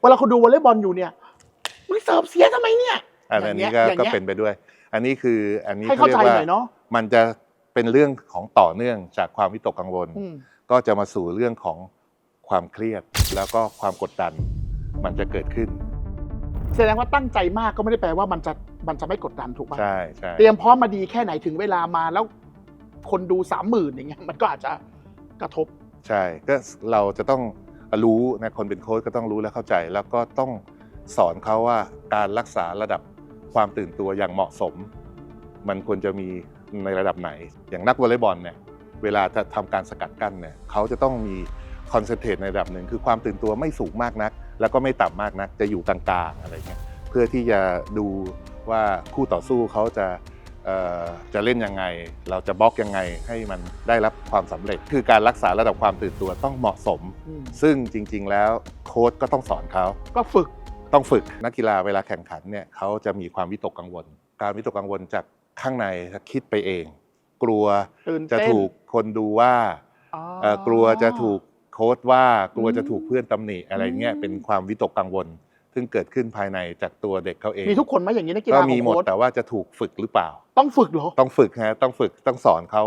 เวลาคุณดูวอลเลย์บอลอยู่เนี่ยมึงเสิร์ฟเสียทำไมเนี่ยอันอย่างเงี้นี้ยก็อย่างก็เงี้ย เป็นไปด้วย อันนี้คืออันนี้ให้เข้าใจรีกหน่อยเนาะมันจะเป็นเรื่องของต่อเนื่องจากความวิตกกังวล อืมก็จะมาสู่เรื่องของความเครียด แล้วก็ความกดดัน มันจะเกิดขึ้น แสดงว่าตั้งใจมากก็ไม่ได้แปลว่ามันจะมันจะไม่กดดันถูกปะใช่ใช่เตรียมพร้อมมาดีแค่ไหนถึงเวลามาแล้ว คนดูสามหมื่นอย่างเงี้ยมันก็อาจจะกระทบ ใช่ก็เราจะต้อง รู้นะคนเป็นโค้ชก็ต้องรู้และเข้าใจ แล้วก็ต้องสอนเขาว่าการรักษาระดับความตื่นตัวอย่างเหมาะสม มันควรจะมีในระดับไหน อย่างนักวอลเลย์บอลเนี่ยเวลาจะทำการสกัดกั้นเนี่ยเขาจะต้องมีคอนเซนเทรตในระดับหนึ่งคือความตื่นตัวไม่สูงมากนัก แล้วก็ไม่ต่ำมากนักจะอยู่กลางๆอะไรเงี้ยเพื่อที่จะดูว่าคู่ต่อสู้เขาจะ จะเล่นยังไง เราจะบล็อกยังไงให้มันได้รับความสำเร็จ คือการรักษาระดับความตื่นตัวต้องเหมาะสมอืมซึ่งจริง ๆ แล้วโค้ชก็ต้องสอนเขาก็ฝึกต้องฝึกนักกีฬาเวลาแข่งขันเนี่ยเขาจะมีความวิตกกังวล การวิตกกังวลจากข้างในคิดไปเอง กลัวตื่นจะเต้นถูกคนดูว่าอ๋อเอ่อกลัวจะถูกโค้ชว่ากลัวจะถูกอืมเพื่อนตำหนิอะไรเงี้ยอืมเป็นความวิตกกังวล ซึ่งเกิดขึ้นภายในจากตัวเด็กเขาเองมีทุกคนไหมอย่างนี้นักกีก็ฬาขมีองหมดโค้ชแต่ว่าจะถูกฝึกหรือเปล่า ต้องฝึกเหรอต้องฝึกฮะต้องฝึกต้องสอนเขา